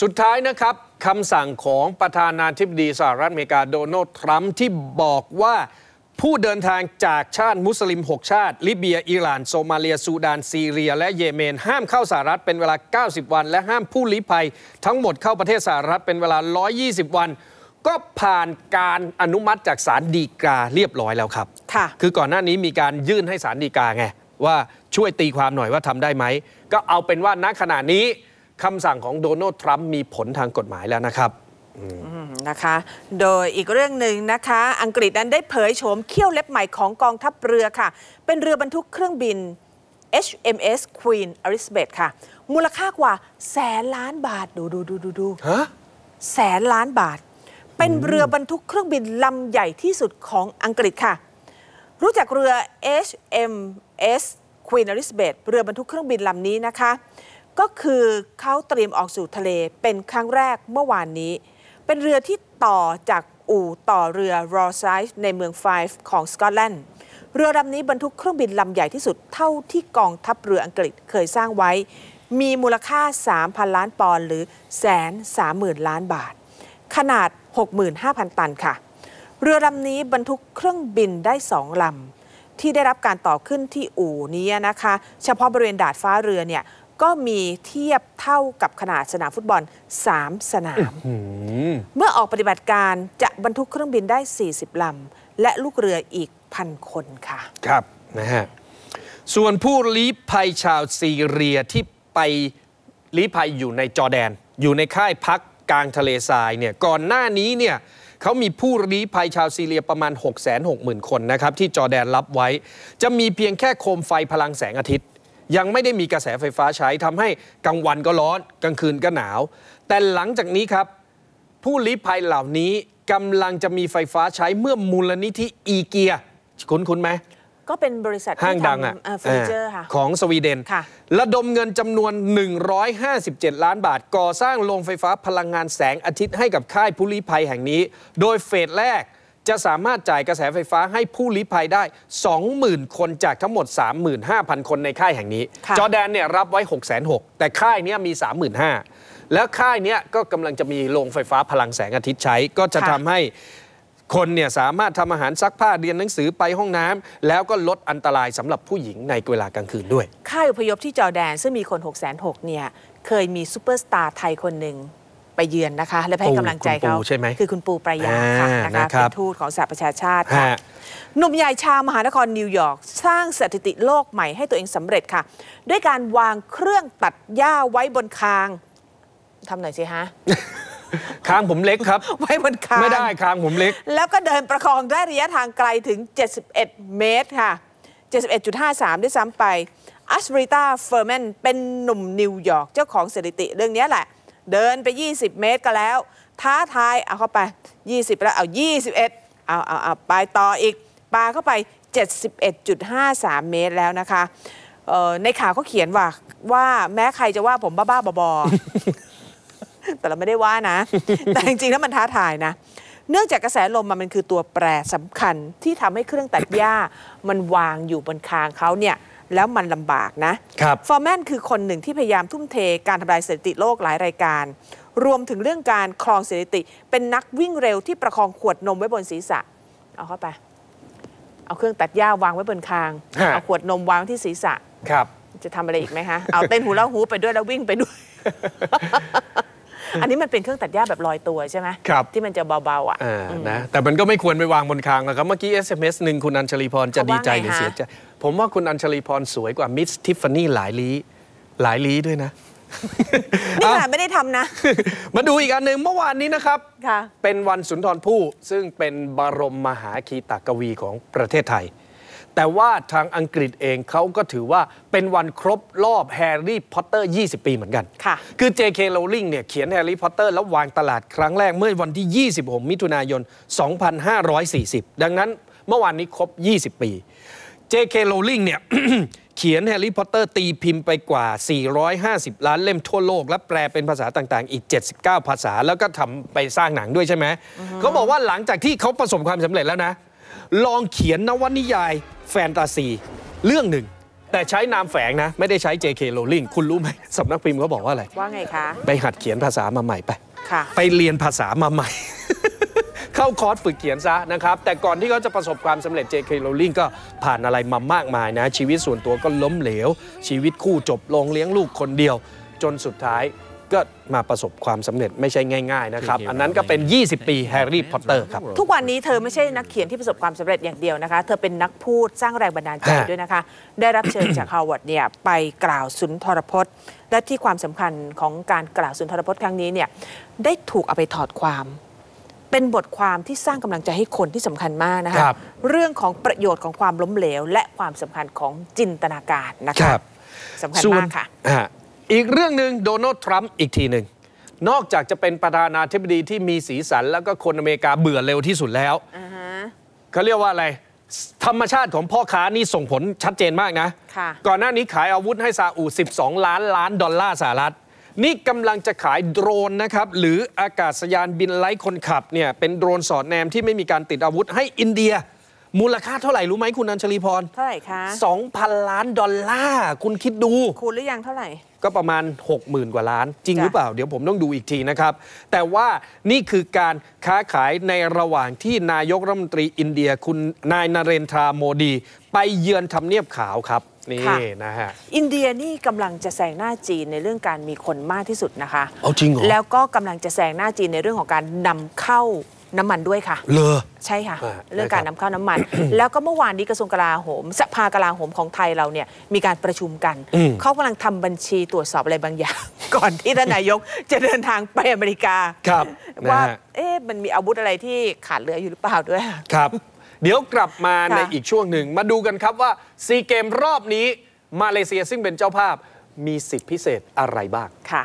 สุดท้ายนะครับคำสั่งของประธานาธิบดีสหรัฐอเมริกาโดนัลด์ทรัมป์ที่บอกว่าผู้เดินทางจากชาติมุสลิม 6 ชาติ ลิเบีย อิหร่าน โซมาเลีย ซูดาน ซีเรีย และเยเมน ห้ามเข้าสหรัฐเป็นเวลา 90 วัน และห้ามผู้ลี้ภัย ทั้งหมดเข้าประเทศสหรัฐเป็นเวลา 120 วัน ก็ผ่านการอนุมัติจากศาลฎีกาเรียบร้อยแล้วครับค่ะคือก่อนหน้านี้มีการยื่นให้ศาลฎีกาไงว่าช่วยตีความหน่อยว่าทำได้ไหมก็เอาเป็นว่าณขณะนี้ คำสั่งของโดนัลด์ทรัมป์มีผลทางกฎหมายแล้วนะครับนะคะ โดยอีกเรื่องหนึ่งนะคะ อังกฤษนั้นได้เผยโฉมเขี้ยวเล็บใหม่ของกองทัพเรือค่ะ เป็นเรือบรรทุกเครื่องบิน HMS Queen Elizabeth ค่ะ มูลค่ากว่าแสนล้านบาท ดูดูดูดูดูฮะแสนล้านบาท เป็นเรือบรรทุกเครื่องบินลำใหญ่ที่สุดของอังกฤษค่ะ รู้จักเรือ HMS Queen Elizabeth เรือบรรทุกเครื่องบินลำนี้นะคะ ก็คือเขาเตรียมออกสู่ทะเลเป็นครั้งแรกเมื่อวานนี้ เป็นเรือที่ต่อจากอู่ต่อเรือ r o s i ในเมืองไฟฟ์ของสกอตแลนด์ เรือลำนี้บรรทุกเครื่องบินลำใหญ่ที่สุดเท่าที่กองทัพเรืออังกฤษเคยสร้างไว้ มีมูลค่า 3,000 ล้านปอนด์หรือแสนสามหมื่นล้านบาท ขนาด 65,000 ตันค่ะ เรือลำนี้บรรทุกเครื่องบินได้สองลำที่ได้รับการต่อขึ้นที่อู่นี้นะคะ เฉพาะบริเวณดาดฟ้าเรือเนี่ย ก็มีเทียบเท่ากับขนาดสนามฟุตบอล 3 สนาม เมื่อออกปฏิบัติการจะบรรทุกเครื่องบินได้ 40 ลำ และลูกเรืออีกพันคนค่ะ ครับนะฮะส่วนผู้ลี้ภัยชาวซีเรียที่ไปลี้ภัยอยู่ในจอร์แดน อยู่ในค่ายพักกลางทะเลทรายเนี่ยก่อนหน้านี้เนี่ยเขามีผู้ลี้ภัยชาวซีเรียประมาณ 6 6 0 0 0 0 คนนะครับที่จอร์แดนรับไว้ จะมีเพียงแค่โคมไฟพลังแสงอาทิตย์ ยังไม่ได้มีกระแสไฟฟ้าใช้ทำให้กลางวันก็ร้อนกลางคืนก็หนาว แต่หลังจากนี้ครับ ผู้ลี้ภัยเหล่านี้กำลังจะมีไฟฟ้าใช้เมื่อมูลนิธิอีเกียคุ้นคุ้นๆไหมก็เป็นบริษัทห้าที่งดังอะทำเฟอร์นิเจอร์ค่ะของสวีเดนค่ะระดมเงินจำนวน 157 ล้านบาท ก่อสร้างโรงไฟฟ้าพลังงานแสงอาทิตย์ให้กับค่ายผู้ลี้ภัยแห่งนี้ โดยเฟสแรก จะสามารถจ่ายกระแสไฟฟ้าให้ผู้ลี้ภัยได้ 20,000 คนจากทั้งหมด 35,000 คนในค่ายแห่งนี้ค่ะจอร์แดนเนี่ยรับไว้ 6,600แต่ค่ายเนี้ยมี 35,000 แล้วค่ายเนี้ยก็กำลังจะมีโรงไฟฟ้าพลังแสงอาทิตย์ใช้ ก็จะทำให้คนเนี่ยสามารถทำอาหารซักผ้าเรียนหนังสือไปห้องน้ำแล้วก็ลดอันตรายสำหรับผู้หญิงในเวลากลางคืนด้วย ค่ายอพยพที่จอร์แดนซึ่งมีคน 6 6 0 0 0เนี่ยเคยมีซูเปอร์สตาร์ไทยคนหนึ่ง ไปเยือนนะคะ และไปให้ปูกำลังใจคุณปูเขาใช่ไหมคือคุณปูปรายาค่ะอ่านะคะนะครับเป็นทูตของสหประชาชาติค่ะฮะหนุ่มใหญ่ชาวมหานครนิวยอร์กสร้างสถิติโลกใหม่ให้ตัวเองสำเร็จค่ะ ด้วยการวางเครื่องตัดหญ้าไว้บนคางทำหน่อยสิฮะคางผมเล็กครับ ไว้บนคางไม่ได้คางผมเล็ก แล้วก็เดินประคองได้ระยะทางไกลถึง 71 เมตรค่ะ 71.53 ด้วยซ้ำไปอัชริตาเฟอร์แมนเป็นหนุ่มนิวยอร์กเจ้าของสถิติเรื่องนี้แหละ เดินไป 20 เมตรก็แล้ว ท้าทายเอาเข้าไป 20 แล้วเอา 21 เอาเอาเอาไปต่ออีกปาเข้าไป 71.53 เมตรแล้วนะคะในข่าวเขาเขียนว่าว่าแม้ใครจะว่าผมบ้าๆบอๆแต่เราไม่ได้ว่านะ แต่จริงๆแล้วมันท้าทายนะเนื่องจากกระแสลมมันมันคือตัวแปรสำคัญที่ทำให้เครื่องตัดหญ้ามันวางอยู่บนคางเขาเนี่ย แล้วมันลำบากนะครับฟอร์แมนคือคนหนึ่งที่พยายามทุ่มเทการทำลายสถิติโลกหลายรายการ รวมถึงเรื่องการครองสถิติ เป็นนักวิ่งเร็วที่ประคองขวดนมไว้บนศีรษะ เอาเข้าไป เอาเครื่องตัดหญ้าวางไว้บนคางฮะเอาขวดนมวางที่ศีรษะครับ จะทำอะไรอีกไหมคะ เอาเต้นหูแล้วหูไปด้วยแล้ววิ่งไปด้วย อันนี้มันเป็นเครื่องตัดหญ้าแบบลอยตัวใช่ไหมครับที่มันจะเบาๆอะอ่านะแต่มันก็ไม่ควรไปวางบนคางนะครับ เมื่อกี้ SMS หนึ่งคุณอัญชลีพรจะเขาดีว่าใจไงหรือฮะเสียใจผมว่าคุณอัญชลีพรสวยกว่ามิสทิฟฟานี่หลายลี้หลายลี้ด้วยนะนี่ขนาอะดไม่ได้ทำนะ มาดูอีกอันหนึ่งเมื่อวานนี้นะครับค่ะเป็นวันสุนทรภู่ซึ่งเป็นบรมมหาคีตกวีของประเทศไทย แต่ว่าทางอังกฤษเองเขาก็ถือว่าเป็นวันครบรอบแฮร์รี่พอตเตอร์ 20 ปีเหมือนกัน ค่ะ คือ J.K. Rowling เนี่ยเขียนแฮร์รี่พอตเตอร์แล้ววางตลาดครั้งแรกเมื่อวันที่ 26 มิถุนายน 2540 ดังนั้นเมื่อวานนี้ครบ 20 ปี J.K. Rowling เนี่ยเขียนแฮร์รี่พอตเตอร์ตีพิมพ์ไปกว่า 450 ล้านเล่มทั่วโลก และแปลเป็นภาษาต่างๆ อีก 79 ภาษา แล้วก็ทำไปสร้างหนังด้วยใช่ไหม เขาบอกว่าหลังจากที่เขาประสบความสำเร็จแล้วนะ ลองเขียนนวนิยายแฟนตาซี เรื่องหนึ่ง แต่ใช้นามแฝงนะ ไม่ได้ใช้ JK Rowling คุณรู้ไหมสำนักพิมพ์เขาบอกว่าอะไร ว่าไงคะ ไปหัดเขียนภาษามาใหม่ไป ค่ะ ไปเรียนภาษามาใหม่ เข้าคอร์สฝึกเขียนซะนะครับ แต่ก่อนที่เขาจะประสบความสำเร็จ J.K. Rowling ก็ผ่านอะไรมามากมายนะ ชีวิตส่วนตัวก็ล้มเหลว ชีวิตคู่จบลงเลี้ยงลูกคนเดียว จนสุดท้าย ก็มาประสบความสำเร็จไม่ใช่ง่ายๆนะครับ อันนั้นก็เป็น 20 ปีแฮร์รี่พอตเตอร์ครับ ทุกวันนี้เธอไม่ใช่นักเขียนที่ประสบความสำเร็จอย่างเดียวนะคะ เธอเป็นนักพูดสร้างแรงบันดาลใจฮะด้วยนะคะ ได้รับเชิญจากฮาร์วาร์ดเนี่ยไปกล่าวสุนทรพจน์ และที่ความสำคัญของการกล่าวสุนทรพจน์ครั้งนี้เนี่ยได้ถูกเอาไปถอดความเป็นบทความที่สร้างกำลังใจให้คนที่สำคัญมากนะคะครับเรื่องของประโยชน์ของความล้มเหลว และความสำคัญของจินตนาการนะคคะรับสำคัญส่วนมากค่ะ อ่าอีกเรื่องหนึ่งโดนัลด์ทรัมป์อีกทีหนึ่ง นอกจากจะเป็นประธานาธิบดีที่มีสีสัน แล้วก็คนอเมริกาเบื่อเร็วที่สุดแล้วเขาเรียกว่าอะไร ธรรมชาติของพ่อค้านี่ส่งผลชัดเจนมากนะค่ะก่อนหน้านี้ขายอาวุธให้ซาอุ 12 ล้านล้านดอลลาร์สหรัฐ นี่กำลังจะขายโดรนนะครับ หรืออากาศยานบินไร้คนขับเนี่ยเป็นโดรนสอดแนมที่ไม่มีการติดอาวุธให้อินเดีย มูลค่าเท่าไหร่รู้ไหมคุณอัญชลีพร เท่าไหร่คะ2,000 ล้านดอลลาร์คุณคิดดู คูณหรือยังเท่าไหร่ ก็ประมาณ 60,000 กว่าล้าน จริงจ้ะหรือเปล่า เดี๋ยวผมต้องดูอีกทีนะครับ แต่ว่านี่คือการค้าขายในระหว่างที่นายกรัฐมนตรีอินเดียคุณนายนเรนทราโมดี ไปเยือนทำเนียบขาวครับนี่นะฮะอินเดียนี่กำลังจะแซงหน้าจีนในเรื่องการมีคนมากที่สุดนะคะเอาจริงเหรอแล้วก็กำลังจะแซงหน้าจีนในเรื่องของการนำเข้า น้ำมันด้วยค่ะเลอใช่ค่ะอ่าเรื่องการได้ครับนำเข้าน้ำมัน แล้วก็เมื่อวานนี้กระทรวงกลาโหมสภากลาโหมของไทยเราเนี่ยมีการประชุมกันอืมเขากำลังทำบัญชีตรวจสอบอะไรบางอย่าง ก่อนที่ท่านนายกจะเดินทางไปอเมริกาครับว่านะฮะเอ๊ะมันมีอาวุธอะไรที่ขาดเหลืออยู่หรือเปล่าด้วยครับเดี๋ยวกลับมาค่ะในอีกช่วงหนึ่ง มาดูกันครับว่าซีเกมรอบนี้ มาเลเซียซึ่งเป็นเจ้าภาพมีสิทธิพิเศษอะไรบ้างค่ะ